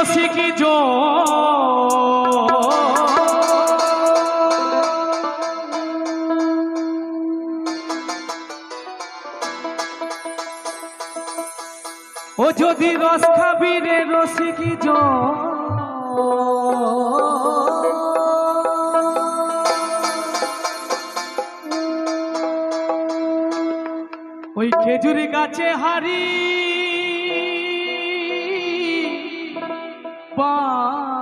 রসিকি জো? ও যদি রস খাবি রে রসিকি জো? ওই খেজুরি গাছে হারি পা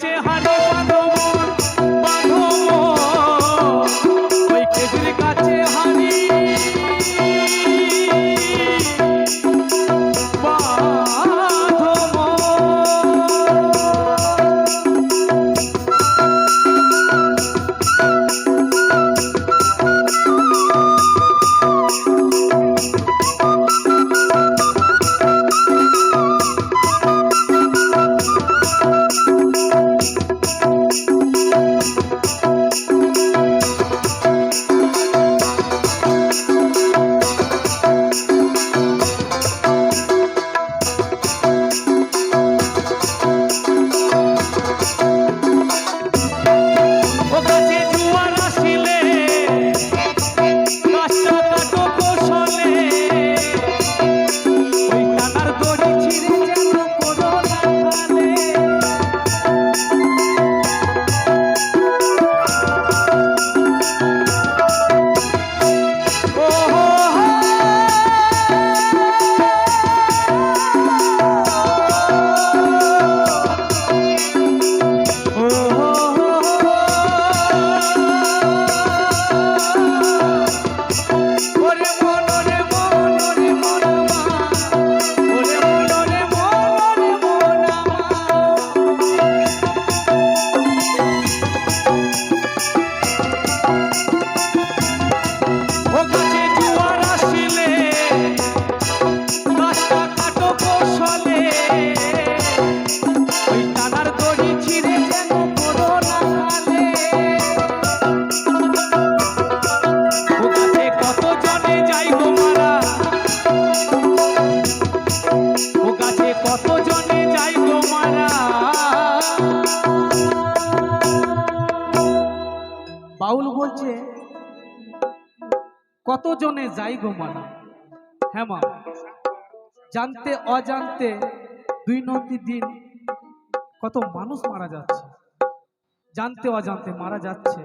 খেজুর বাউল বলছে কত জনে যাই গো মানা? হ্যাঁ জানতে অজান্তে দুই নদী দিন কত মানুষ মারা যাচ্ছে। জানতে অজান্তে মারা যাচ্ছে।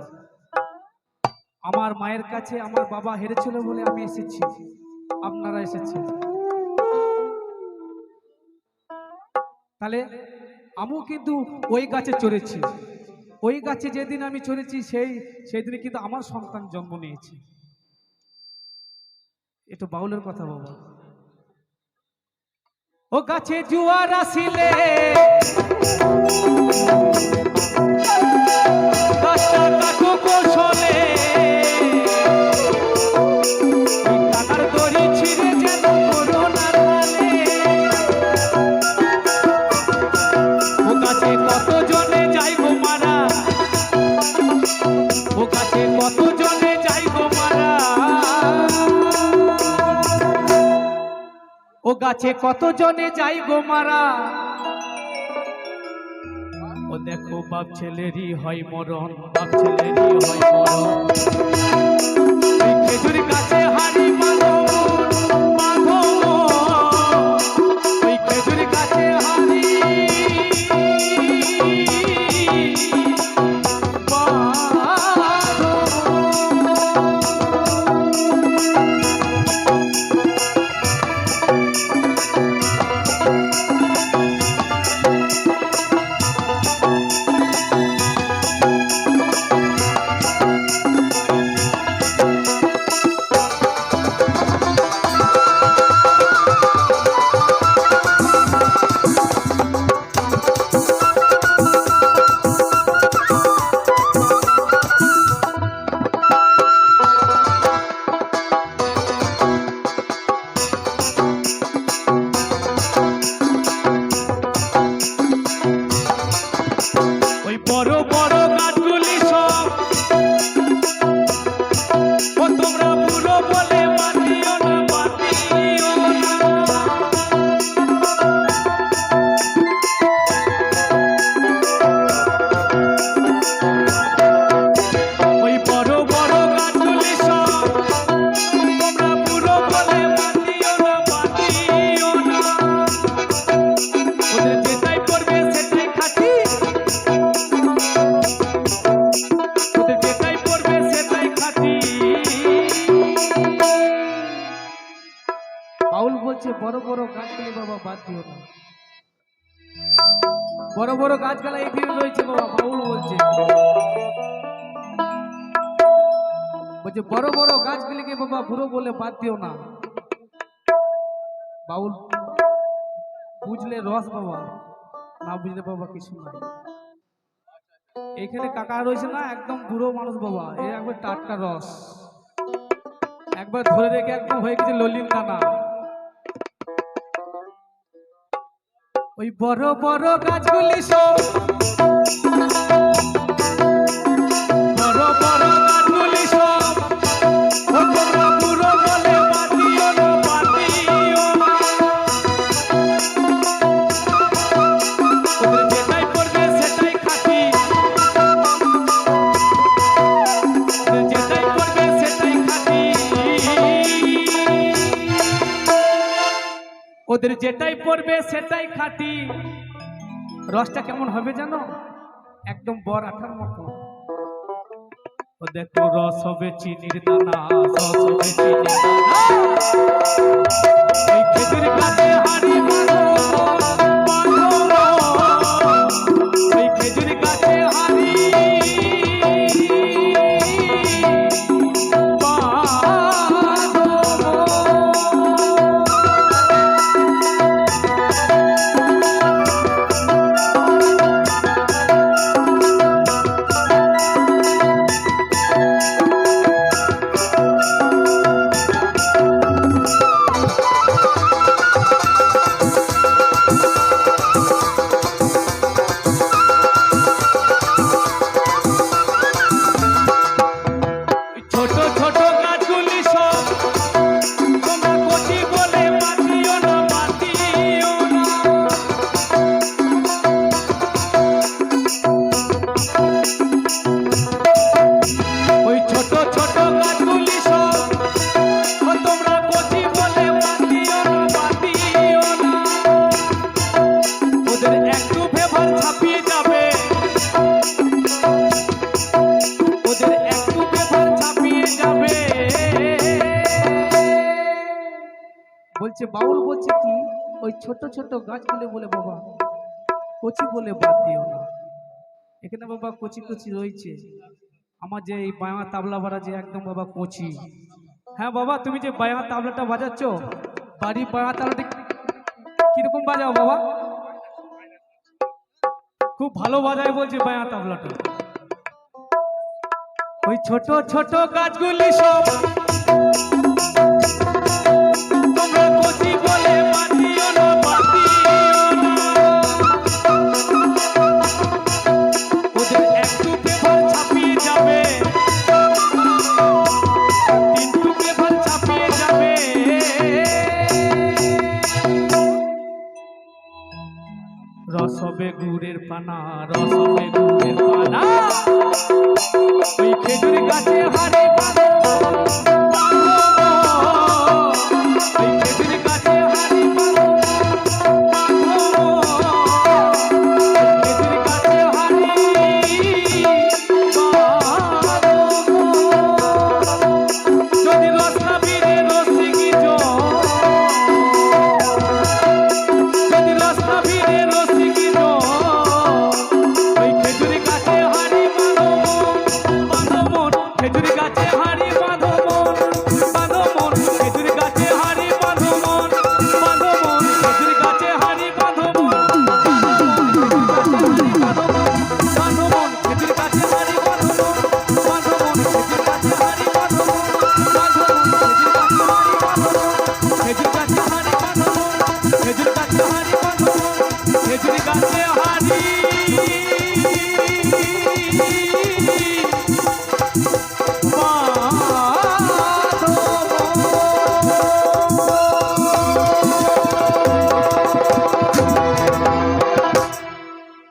আমার মায়ের কাছে আমার বাবা হেরেছিল বলে আমি এসেছি। আপনারা এসেছেন। তাহলে আমিও কিন্তু ওই গাছে চড়েছি। ওই গাছে যেদিন আমি চড়েছি, সেই সেই দিনে কিন্তু আমার সন্তান জন্ম নিয়েছে। এটা বাউলের কথা বাবা ও গাছে জুয়ার আসিলে। গাছে কত জনে যাই গো মারা? ও দেখো, বাপ ছেলেরই হয় মরণ, বাপ ছেলেরই হয় মরণ। খেজুর গাছে হাড়ি বলছে বড় বড় গাছগুলি বাবা, বাদ দিও না। বড় বড় গাছগুলা এখানে রয়েছে বাবা, বাউল বলছে। বলছে, বড় বড় গাছগুলিকে বাবা বুড়ো বলে বাদ দিও না। বাউল, বুঝলে রস বাবা, না বুঝলে বাবা কিছু নাই এখানে কাকা রয়েছে না, একদম বুড়ো মানুষ বাবা, এ একবার টাটকা রস। একবার ধরে রেখে একদম হয়ে গেছে ললিম দানা ওই বড় বড় গাছগুলি সব ওদের যেটাই পড়বে সেটাই খাটি। রসটা কেমন হবে জানো? একদম বর আঠার মতো। দেখো রস হবে চিনির দানা, রস হবে চিনির দানা। বলছে, বাউল বলছে কি, ওই ছোট ছোট গাছগুলো বলে, বাবা, কচি বলে বাদ দিও না। এখানে বাবা কচি কচি রয়েছে। আমার যে এই বায়া তাবলা বাড়া যে একদম বাবা কচি। হ্যাঁ বাবা, তুমি যে বায়া তাবলাটা বাজাচ্ছ, বাড়ি বায়া তাবলাটা কীরকম বাজাও বাবা? খুব ভালো বাজায় বলছে বায়া তাবলাটা। ওই ছোট ছোট গাছগুলি সব রসবে গুড়ের পানা রসবে গুড়ের পানা।